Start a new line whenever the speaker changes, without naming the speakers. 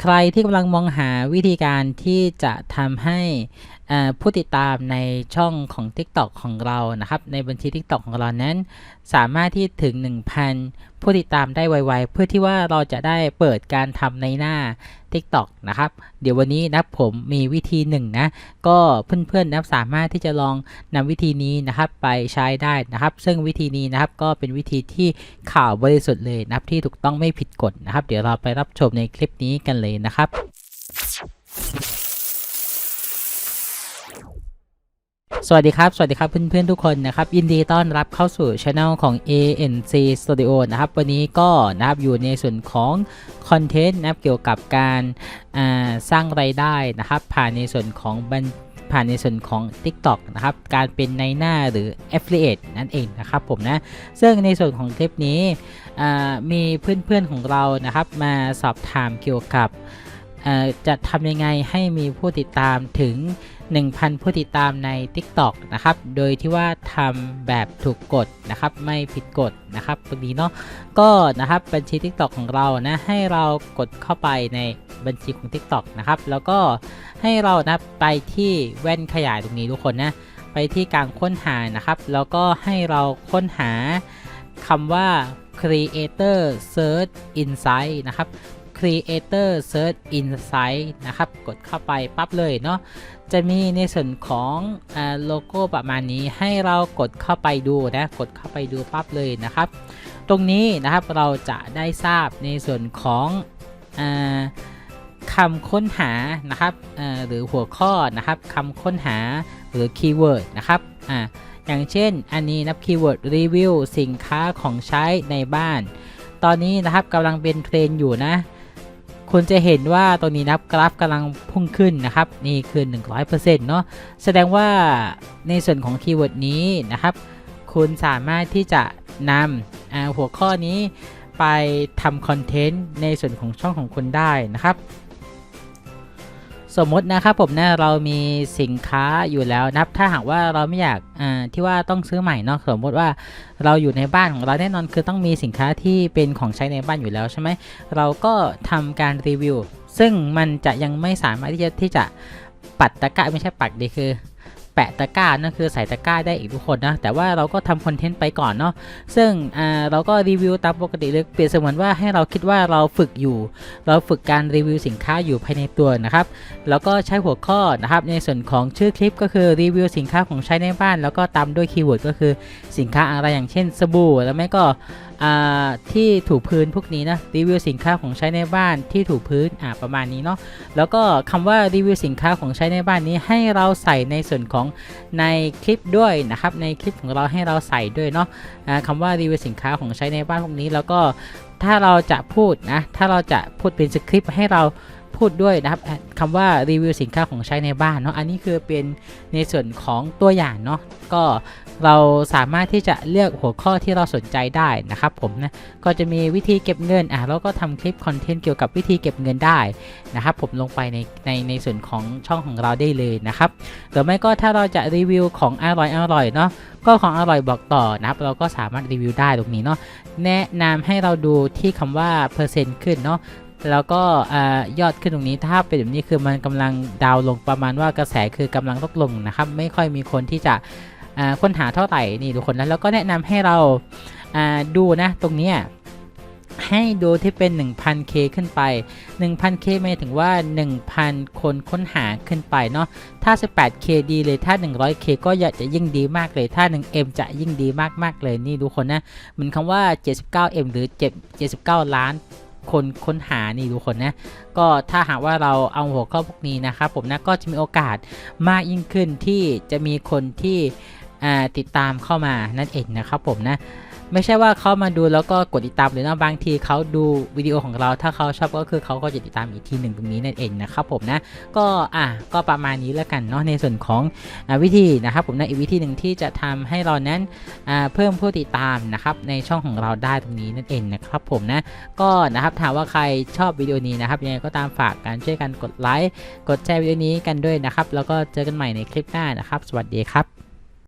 ใครที่กำลังมองหาวิธีการที่จะทำให้ผู้ติดตามในช่องของ TikTok ของเรานะครับ ในบัญชี TikTok ของเรานั้น สามารถที่ถึง 1,000 ผู้ติดตามได้ไวๆ เพื่อที่ว่าเราจะได้เปิดการทำในหน้า TikTok นะครับ เดี๋ยววันนี้นะผมมีวิธีหนึ่งนะ ก็เพื่อนๆนะสามารถที่จะลองนำวิธีนี้นะครับไปใช้ได้นะครับ ซึ่งวิธีนี้นะครับก็เป็นวิธีที่ข่าวบริสุทธิ์เลยนะครับที่ถูกต้องไม่ผิดกฎนะครับ เดี๋ยวเราไปรับชมในคลิปนี้กันเลยนะครับ สวัสดีครับ สวัสดีครับเพื่อนๆทุกคนนะครับยินดีต้อนรับเข้าสู่ช anel ของ ANC Studio นะครับ วันนี้ก็นะครับอยู่ในส่วนของคอนเทนต์นะครับเกี่ยวกับการสร้างไรายได้นะครับ ผ่านในส่วนของบัญผ่านในส่วนของ TikTok นะครับ การเป็นในหน้าหรือ Affiliate นั่นเองนะครับผมนะ ซึ่งในส่วนของคลิปนี้มีเพื่อนๆของเรานะครับมาสอบถามเกี่ยวกับจะทำยังไงให้มีผู้ติดตามถึง 1,000 ผู้ติดตามใน TikTok นะครับ โดยที่ว่าทำแบบถูกกฎนะครับ ไม่ผิดกฎนะครับตรงนี้เนาะ ก็นะครับบัญชี TikTok ของเรานะ ให้เรากดเข้าไปในบัญชีของ TikTok นะครับ แล้วก็ให้เรานะไปที่แว่นขยายตรงนี้ทุกคนนะ ไปที่การค้นหานะครับ แล้วก็ให้เราค้นหาคำว่า Creator Search Insight นะครับ Creator Search Insight นะครับ กดเข้าไปปั๊บเลยเนาะจะมีในส่วนของอโลโก้ประมาณนี้ให้เรากดเข้าไปดูนะ กดเข้าไปดูปั๊บเลยนะครับ ตรงนี้นะครับเราจะได้ทราบในส่วนของอคำค้นหานะครับหรือหัวข้อนะครับคำค้นหาหรือคีย์เวิร์ดนะครับออย่างเช่นอันนี้นะคีย์เวิร์ดรีวิวสินค้าของใช้ในบ้าน ตอนนี้นะครับกำลังเป็นเทรนอยู่นะ คุณจะเห็นว่าตรงนี้นับกราฟกำลังพุ่งขึ้นนะครับ นี่คือ 100%เนาะแสดงว่าในส่วนของคีย์เวิร์ดนี้นะครับ คุณสามารถที่จะนำหัวข้อนี้ไปทำคอนเทนต์ในส่วนของช่องของคุณได้นะครับ สมมตินะครับผมเนะเรามีสินค้าอยู่แล้วนะครับ ถ้าหากว่าเราไม่อยากอ่าที่ว่าต้องซื้อใหม่เนาะสมมติว่าเราอยู่ในบ้านของเราแน่นอนคือต้องมีสินค้าที่เป็นของใช้ในบ้านอยู่แล้วใช่ไหมเราก็ทำการรีวิว ซึ่งมันจะยังไม่สามารถที่จะที่จะปัดตะกร้าไม่ใช่ปัดดีคือ แปะตะกร้านั่นคือใส่ตะกร้าได้อีกทุกคนนะ แต่ว่าเราก็ทำคอนเทนต์ไปก่อนเนาะซึ่งอ่าเราก็รีวิวตามปกติเลยเปรียบเสมือนว่าให้เราคิดว่าเราฝึกอยู่ เราฝึกการรีวิวสินค้าอยู่ภายในตัวนะครับแล้วก็ใช้หัวข้อนะครับในส่วนของชื่อคลิปก็คือรีวิวสินค้าของใช้ในบ้าน แล้วก็ตามด้วยคีย์เวิร์ดก็คือสินค้าอะไรอย่างเช่นสบู่แล้วไม่ก็ ที่ถูพื้นพวกนี้นะรีวิวสินค้าของใช้ในบ้านที่ถูพื้นอ่าประมาณนี้เนาะแล้วก็คำว่ารีวิวสินค้าของใช้ในบ้านนี้ให้เราใส่ในส่วนของในคลิปด้วยนะครับในคลิปของเราให้เราใส่ด้วยเนาะอ่าคำว่ารีวิวสินค้าของใช้ในบ้านพวกนี้แล้วก็ถ้าเราจะพูดนะถ้าเราจะพูดเป็นสคริปต์ให้เรา พูดด้วยนะครับคำว่ารีวิวสินค้าของใช้ในบ้านเนาะอันนี้คือเป็นในส่วนของตัวอย่างเนาะก็เราสามารถที่จะเลือกหัวข้อที่เราสนใจได้นะครับผมนะก็จะมีวิธีเก็บเงินอะเราก็ทำคลิปคอนเทนต์เกี่ยวกับวิธีเก็บเงินได้นะครับผมลงไปในในในส่วนของช่องของเราได้เลยนะครับหรือไม่ก็ถ้าเราจะรีวิวของอร่อยอร่อยเนาะก็ของอร่อยบอกต่อนะครับเราก็สามารถรีวิวได้ตรงนี้เนาะแนะนำให้เราดูที่คำว่าเปอร์เซ็นต์ขึ้นเนาะ แล้วก็อยอดขึ้นตรงนี้ถ้าเป็นแบบนี้คือมันกำลังดาวลงประมาณว่ากระแสคือกำลังลดลงนะครับไม่ค่อยมีคนที่จะค้นหาเท่าไหร่นี่ทุกคนนะแล้วก็แนะนำให้เราาดูนะตรงนี้ให้ดูที่เป็น 1000K ขึ้นไป 1000K หมายถึงว่า 1,000 คนค้นหาขึ้นไปเนาะ ถ้า 18K ดีเลย ถ้า 100K ก็อยากจะยิ่งดีมากเลย ถ้า 1M จะยิ่งดีมากๆเลย นี่ทุกคนนะ เหมือนคำว่า 79M หรือ7 79ล้าน คนค้นหานี่ทุกคนนะก็ถ้าหากว่าเราเอาหัวข้อพวกนี้นะครับผมนะก็จะมีโอกาสมากยิ่งขึ้นที่จะมีคนที่ติดตามเข้ามานั่นเองนะครับผมนะ ไม่ใช่ว่าเขามาดูแล้วก็กดติดตามหรือนะบางทีเขาดูวิดีโอของเราถ้าเขาชอบก็คือเขาก็จะติดตามอีกทีหนึ่งตรงนี้นั่นเองนะครับผมนะก็อะก็ประมาณนี้แล้วกันเนาะในส่วนของอวิธีนะครับผมนะอีกวิธีหนึ่งที่จะทำให้เรานั้นเพิ่มผู้ติดตามนะครับในช่องของเราได้ตรงนี้นั่นเองนะครับผมนะก็นะครับถามว่าใครชอบวิดีโอนี้นะครับยังไงก็ตามฝากกันช่วยกันกดไลค์กดแชร์วิดีโอนี้กันด้วยนะครับแล้วก็เจอกันใหม่ในคลิปหน้านะครับ สวัสดีครับ